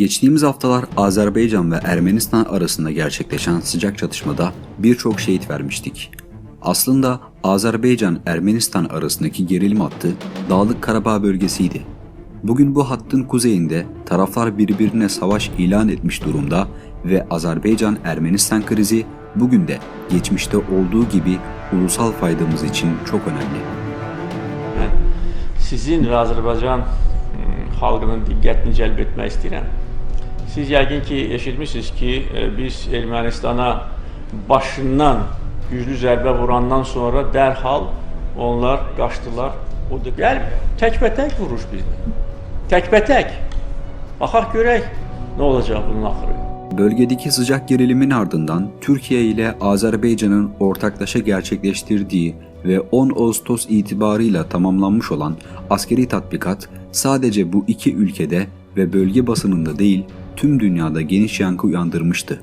Geçtiğimiz haftalar Azerbaycan ve Ermenistan arasında gerçekleşen sıcak çatışmada birçok şehit vermiştik. Aslında Azerbaycan-Ermenistan arasındaki gerilim hattı Dağlık Karabağ bölgesiydi. Bugün bu hattın kuzeyinde taraflar birbirine savaş ilan etmiş durumda ve Azerbaycan-Ermenistan krizi bugün de geçmişte olduğu gibi ulusal faydamız için çok önemli. Sizin və Azərbaycan m, xalqının diqqətini cəlb etmək. Siz yəqin ki, eşitmişsiniz ki, e, biz Ermənistana başından güclü zərbə vurandan sonra dərhal onlar qaçdılar. O da gəl təkbətək vuruş bizdə. Təkbətək. Baxaq görək nə olacaq bunun axırı. Bölgedeki sıcak gerilimin ardından Türkiye ile Azerbaycan'ın ortaklaşa gerçekleştirdiği ve 10 Ağustos itibarıyla tamamlanmış olan askeri tatbikat sadece bu iki ülkede ve bölge basınında değil tüm dünyada geniş yankı uyandırmıştı.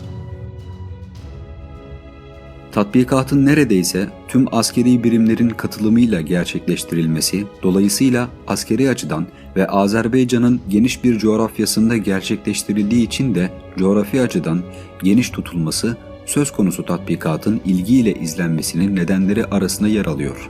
Tatbikatın neredeyse tüm askeri birimlerin katılımıyla gerçekleştirilmesi, dolayısıyla askeri açıdan ve Azerbaycan'ın geniş bir coğrafyasında gerçekleştirildiği için de coğrafi açıdan geniş tutulması söz konusu tatbikatın ilgiyle izlenmesinin nedenleri arasında yer alıyor.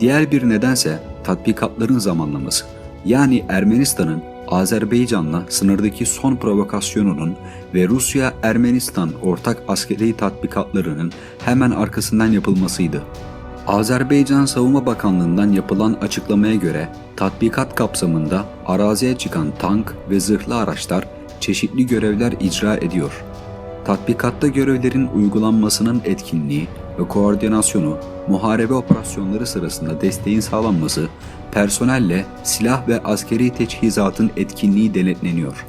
Diğer bir nedense tatbikatların zamanlaması. Yani Ermenistan'ın Azerbaycan'la sınırdaki son provokasyonunun ve Rusya-Ermenistan ortak askeri tatbikatlarının hemen arkasından yapılmasıydı. Azerbaycan Savunma Bakanlığı'ndan yapılan açıklamaya göre tatbikat kapsamında araziye çıkan tank ve zırhlı araçlar çeşitli görevler icra ediyor. Tatbikatta görevlerin uygulanmasının etkinliği ve koordinasyonu, muharebe operasyonları sırasında desteğin sağlanması, personelle silah ve askeri teçhizatın etkinliği denetleniyor.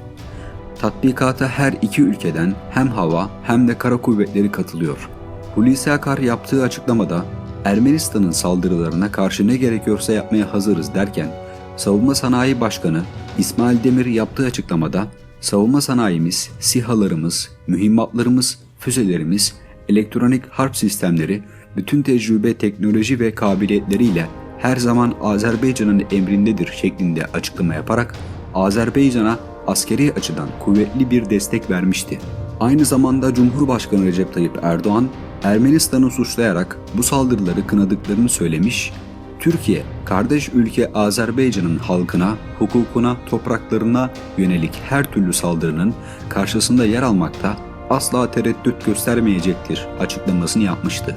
Tatbikata her iki ülkeden hem hava hem de kara kuvvetleri katılıyor. Hulusi Akar yaptığı açıklamada Ermenistan'ın saldırılarına karşı ne gerekiyorsa yapmaya hazırız derken Savunma Sanayi Başkanı İsmail Demir yaptığı açıklamada savunma sanayimiz, sihalarımız, mühimmatlarımız, füzelerimiz, elektronik harp sistemleri, bütün tecrübe, teknoloji ve kabiliyetleriyle her zaman Azerbaycan'ın emrindedir şeklinde açıklama yaparak Azerbaycan'a askeri açıdan kuvvetli bir destek vermişti. Aynı zamanda Cumhurbaşkanı Recep Tayyip Erdoğan, Ermenistan'ı suçlayarak bu saldırıları kınadıklarını söylemiş, Türkiye, kardeş ülke Azerbaycan'ın halkına, hukukuna, topraklarına yönelik her türlü saldırının karşısında yer almakta asla tereddüt göstermeyecektir açıklamasını yapmıştı.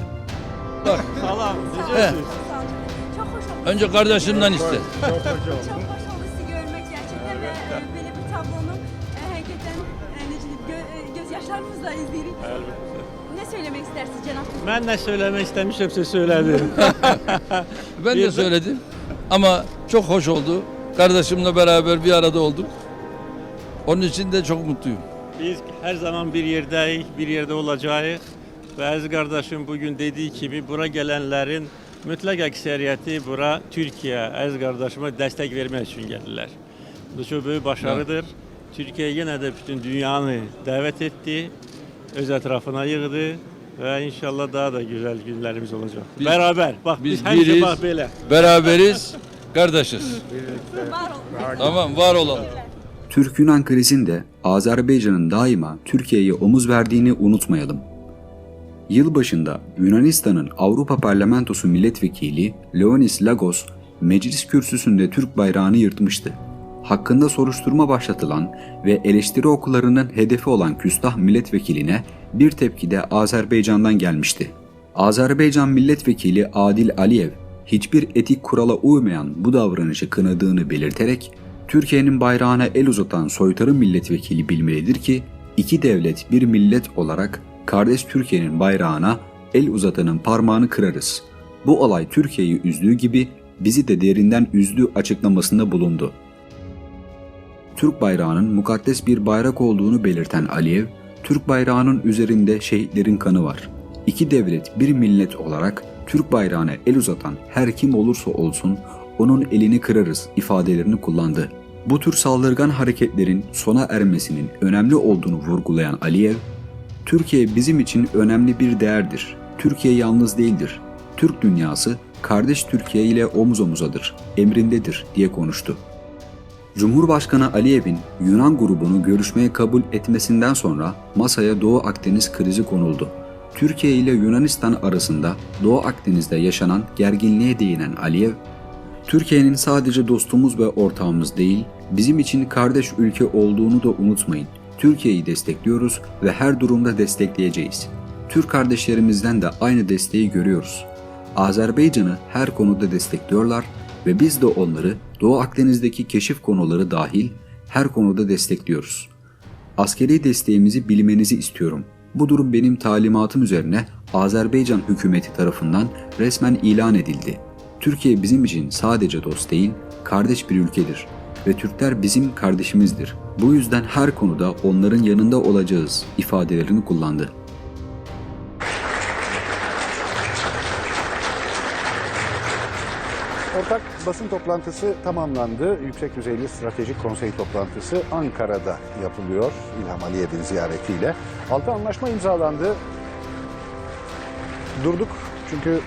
Salam, Önce kardeşimden iste. Çok hoş oldu sizi görmek gerçekten ve e, böyle bir tablonun e, hakikaten e, necə deyim, gö, e, gözyaşlarımızla izleyirik. Ne söylemek istersiniz Cenab Mən nə söyləmək istəmişəmsə söylədim. Ben Bir de de- söyledim. Ama çok hoş oldu. Kardeşimle beraber bir arada olduk. Onun için de çok mutluyum. Biz hər zaman bir yerdəyik, bir yerdə olacağıq. Və əziz qardaşım bugün dediyi kimi bura gələnlərin mütləq əksəriyyəti bura Türkiyə, əziz qardaşıma dəstək vermək üçün gəlirlər. Bu çox böyük başarıdır. Türkiyə yenə də bütün dünyanı dəvət etdi, öz ətrafına yığdı və inşallah daha da gözəl günlərimiz olacaq. Biz- Bərabər. Bax biz, biz həmişə biriz. bax belə. Var olun. Tamam, var olalım. Türk-Yunan krizinde Azerbaycan'ın daima Türkiye'ye omuz verdiğini unutmayalım. Yılbaşında Yunanistan'ın Avrupa Parlamentosu milletvekili Leonis Lagos meclis kürsüsünde Türk bayrağını yırtmıştı. Hakkında soruşturma başlatılan ve eleştiri okullarının hedefi olan küstah milletvekiline bir tepki de Azerbaycan'dan gelmişti. Azerbaycan milletvekili Adil Aliyev hiçbir etik kurala uymayan bu davranışı kınadığını belirterek Türkiye'nin bayrağına el uzatan soytarı milletvekili bilmelidir ki iki devlet bir millet olarak kardeş Türkiye'nin bayrağına el uzatanın parmağını kırarız. Bu olay Türkiye'yi üzdüğü gibi bizi de derinden üzdüğü açıklamasında bulundu. Türk bayrağının mukaddes bir bayrak olduğunu belirten Aliyev, Türk bayrağının üzerinde şehitlerin kanı var. İki devlet bir millet olarak Türk bayrağına el uzatan her kim olursa olsun onun elini kırarız ifadelerini kullandı. Bu tür saldırgan hareketlerin sona ermesinin önemli olduğunu vurgulayan Aliyev, Türkiye bizim için önemli bir değerdir. Türkiye yalnız değildir. Türk dünyası kardeş Türkiye ile omuz omuzadır, emrindedir diye konuştu. Cumhurbaşkanı Aliyev'in Yunan grubunu görüşmeye kabul etmesinden sonra masaya Doğu Akdeniz krizi konuldu. Türkiye ile Yunanistan arasında Doğu Akdeniz'de yaşanan gerginliğe değinen Aliyev, Türkiye'nin sadece dostumuz ve ortağımız değil, bizim için kardeş ülke olduğunu da unutmayın. Türkiye'yi destekliyoruz ve her durumda destekleyeceğiz. Türk kardeşlerimizden de aynı desteği görüyoruz. Azerbaycan'ı her konuda destekliyorlar ve biz de onları Doğu Akdeniz'deki keşif konuları dahil her konuda destekliyoruz. Askeri desteğimizi bilmenizi istiyorum. Bu durum benim talimatım üzerine Azerbaycan hükümeti tarafından resmen ilan edildi. Türkiye bizim için sadece dost değil, kardeş bir ülkedir ve Türkler bizim kardeşimizdir. Bu yüzden her konuda onların yanında olacağız ifadelerini kullandı. Ortak basın toplantısı tamamlandı. Yüksek düzeyli stratejik konsey toplantısı Ankara'da yapılıyor İlham Aliyev'in ziyaretiyle. Altı anlaşma imzalandı. Durduk çünkü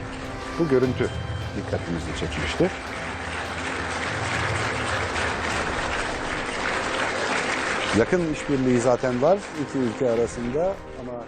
bu görüntü dikkatimizi çekmişti. Yakın işbirliği zaten var iki ülke arasında ama